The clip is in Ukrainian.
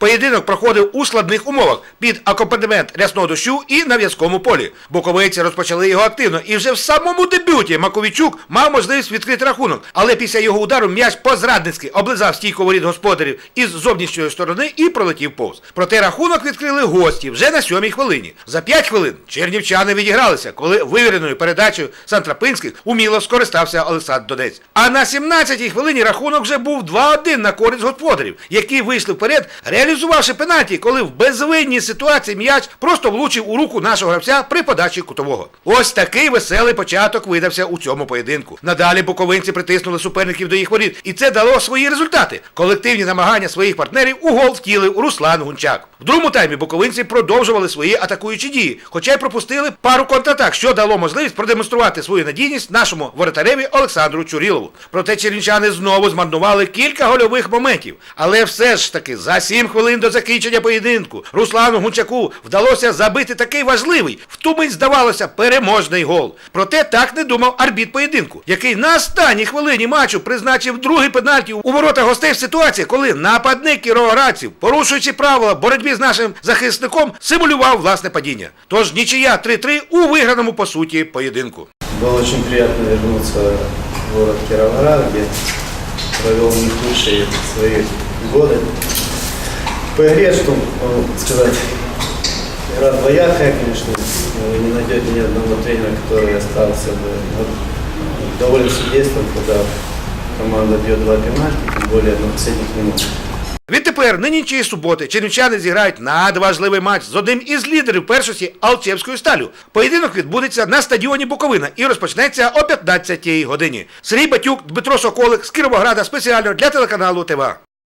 Поєдинок проходив у складних умовах під акомпанемент рясного дощу і на в'язкому полі. Буковинці розпочали його активно, і вже в самому дебюті Маковійчук мав можливість відкрити рахунок. Але після його удару м'яч по-зрадницьки облизав стійку воріт господарів із зовнішньої сторони і пролетів повз. Проте рахунок відкрили гості вже на сьомій хвилині. За п'ять хвилин чернівчани відігралися, коли вивіреною передачею Сантрапинських уміло скористався Олександр Донець. А на 17-й хвилині рахунок вже був 2-1 на користь господарів, які вийшли вперед, реалізувавши пенальті, коли в безвинній ситуації м'яч просто влучив у руку нашого гравця при подачі кутового. Ось такий веселий початок видався у цьому поєдинку. Надалі буковинці притиснули суперників до їх воріт, і це дало свої результати. Колективні намагання своїх партнерів у гол втілив Руслан Гунчак. В другому таймі буковинці продовжували свої атакуючі дії, хоча й пропустили пару контратак, що дало можливість продемонструвати свою надійність нашому воротареві Олександру Чурілову. Проте чернівчани знову змарнували кілька гольових моментів. Але все ж таки за сім хвилин до закінчення поєдинку Руслану Гунчаку вдалося забити такий важливий, в ту мить здавалося, переможний гол. Проте так не думав арбіт поєдинку, який на останній хвилині матчу призначив другий пенальті у ворота гостей в ситуації, коли нападник кіровоградців, порушуючи правила боротьби з нашим захисником, симулював власне падіння. Тож нічия 3-3 у виграному по суті поєдинку. Было очень приятно вернуться в город Кировоград, где провел не свои годы По игре, что могу сказать, игра двоякая, конечно. Вы не найдете ни одного тренера, который остался бы вот, доволен судейством, когда команда бьет два пенальти, тем более на последних минутах. Відтепер нині чи суботи чернівчани зіграють надважливий матч з одним із лідерів першості Алчевською сталю. Поєдинок відбудеться на стадіоні Буковина і розпочнеться о 15-й годині. Сергій Батюк, Дмитро Соколик з Кіровограда спеціально для телеканалу ТВА.